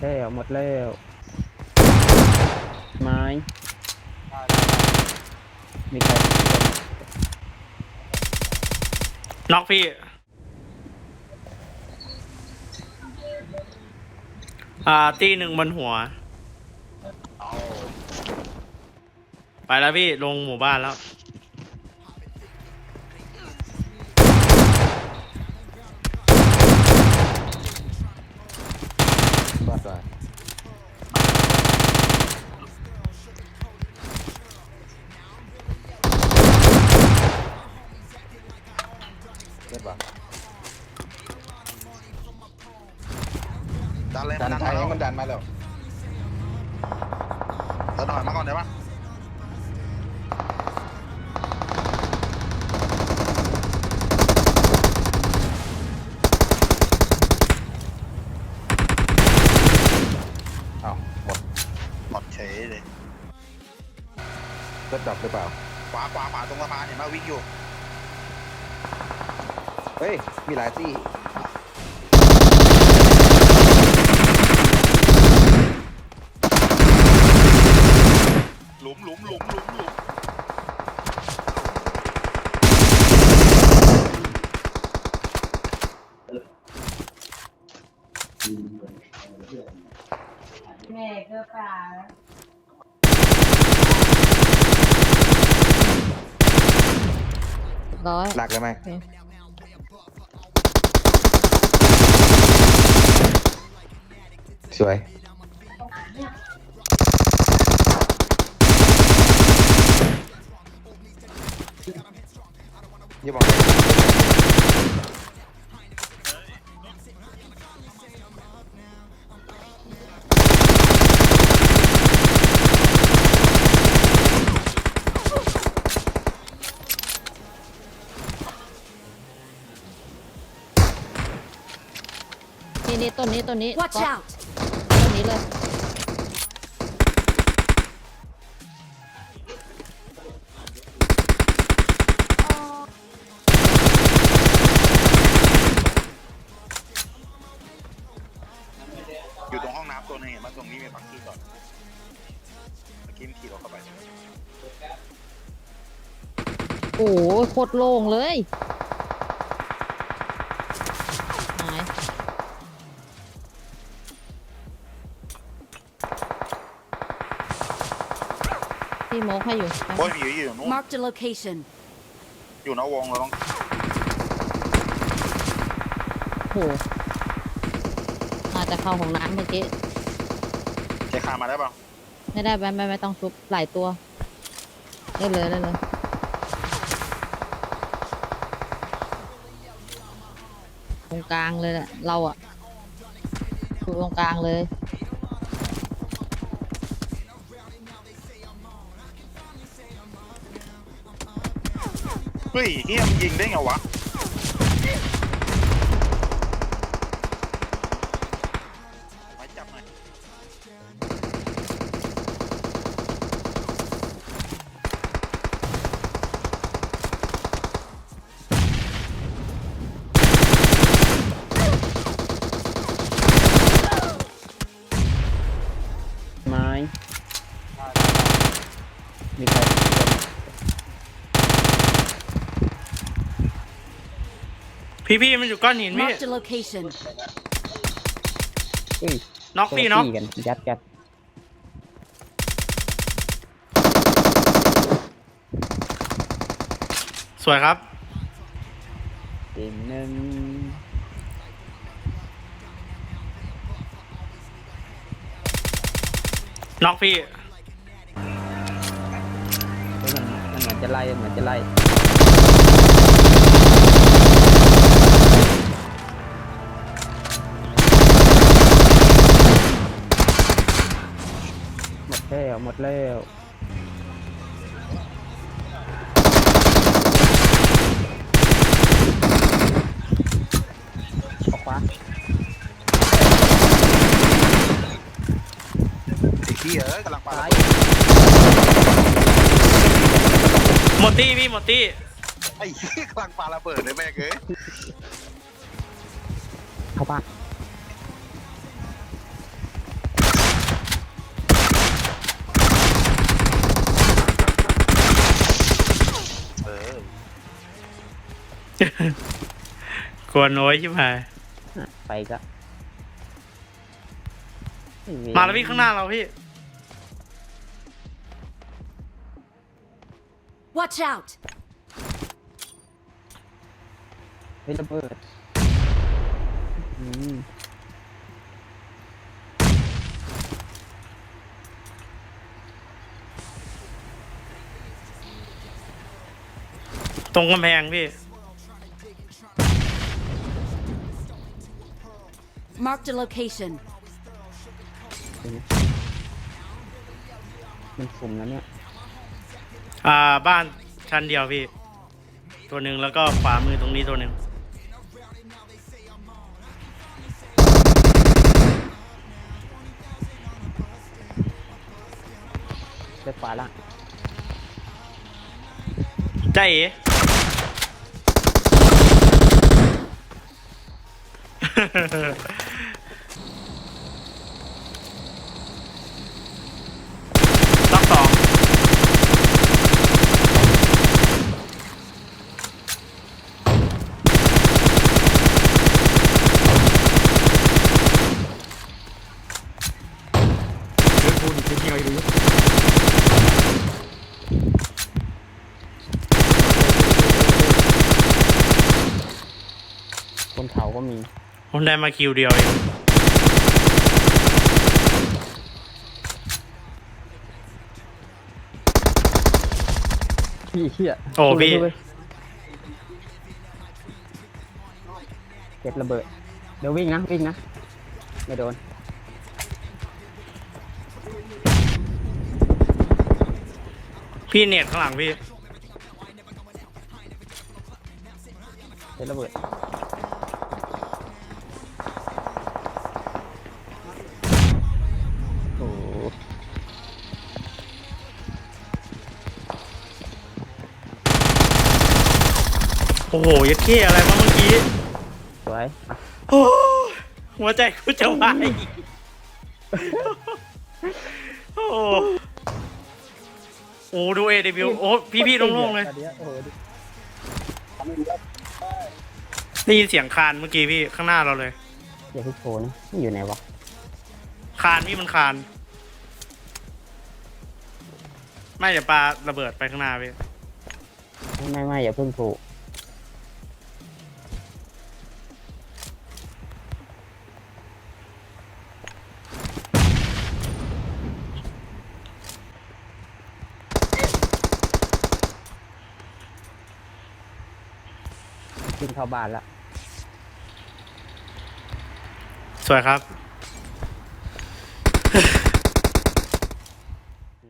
แล้วหมดแล้วไม้มีใครน็อกพี่ อ่าตีหนึ่งบนหัว ไปแล้วพี่ ลงหมู่บ้านแล้ว บ้านด้วยเจ็บปะดันเลยดัมันนดันไทมายแล้วมันดันมาแล้วเออถอยมาก่อนได้ปะ รถดับหรือเปล่า ขวาขวาขวาตรงสะพานเห็นไหมวิ่งอยู่เฮ้ย มีหลายที่หลุมหลุมหลุมหลุมหลุมแม่ก็ปลา ร้อยหลักเลยไหมโอเคสวยอย่าบอก นะนี่นี่ต้นนี้ต้นนี้ Watch ก๊อฟ out ต้นนี้เลยอยู่ตรงห้องน้ำตัวหนึงเห็นไหมตรงนี้มีปักกี้ก่อนเมื่อกี้มันขี่รถเข้าไปโอ้โหโคตรโล่งเลย พี่โมกให้อยู่ไปโอ้ยมีอยู่อยู่นู้น Marked a location อยู่นอกวงเราต้องโอ้โหอาจจะเข้าของน้ำเมื่อกี้ใช้คามาได้ป่ะไม่ได้ไม่ไม่ไม่ต้องชุบหลายตัวได้เลยได้เลยตรงกลางเลยแหละเราอะอยู่ตรงกลางเลย เฮ้ยเฮียมนยิงได้ไงวะ พี่พี่มันอยู่ก้อนหินพี่ Marked a location อุ้ยน็อกพี่น็อกตีกันยัดยัดสวยครับ เต็มหนึ่งน็อกพี่ เฮ้ยมันมันเหมือนจะไล่เหมือนจะไล่ แล้วหมดแล้วออกขวาไอ้เฮียเอ้ยกำลังปาระซ้ายเบิดหมดตี้พี่หมดตี้ไอ้เฮียกำลังปาระเบิดเลยแม่งเอ้ย เข้าบ้า กลัวน้อยใช่ไหมอะไปก็ไเรมาแล้วพี่ข้างหน้าเราพี่ Watch out! เฮ้ยระเบิดอืมตรงกำแพงพี่ Marked a location. มันสุ่มแล้วเนี่ยอ่าบ้านชั้นเดียวพี่ ตัวหนึ่งแล้วก็ขวามือตรงนี้ตัวหนึ่งเลือกขวาละใจเอ๋ ล็อกสอง บนเขาก็มี ผมได้มาคิวเดียวเองพี่เชี่ยโอ้พี่สู้เลยเก็บระเบิด เดี๋ยววิ่งนะ วิ่งนะ ไม่โดน พี่เน็ตข้างหลังพี่เก็บระเบิดโอ้โหโอ้โหยัดเข้อะไรมาเมื่อกี้สวยอะโอ้ยหัวใจกูจะวายโอ้โหโอ้ดูเอเดบิวโอ้พี่พี่ๆโล่งๆเลยอันนี้โอ้โหดิได้ยินเสียงคานเมื่อกี้พี่ข้างหน้าเราเลยอย่าเพิ่งโผล่นะนี่อยู่ไหนวะคานพี่มันคาน ไม่เดี๋ยวปลาระเบิดไปข้างหน้าพี่ไม่ไม่ไม่อย่าเพิ่งโผล่ ขึ้นเข้าบ้านละ สวยครับ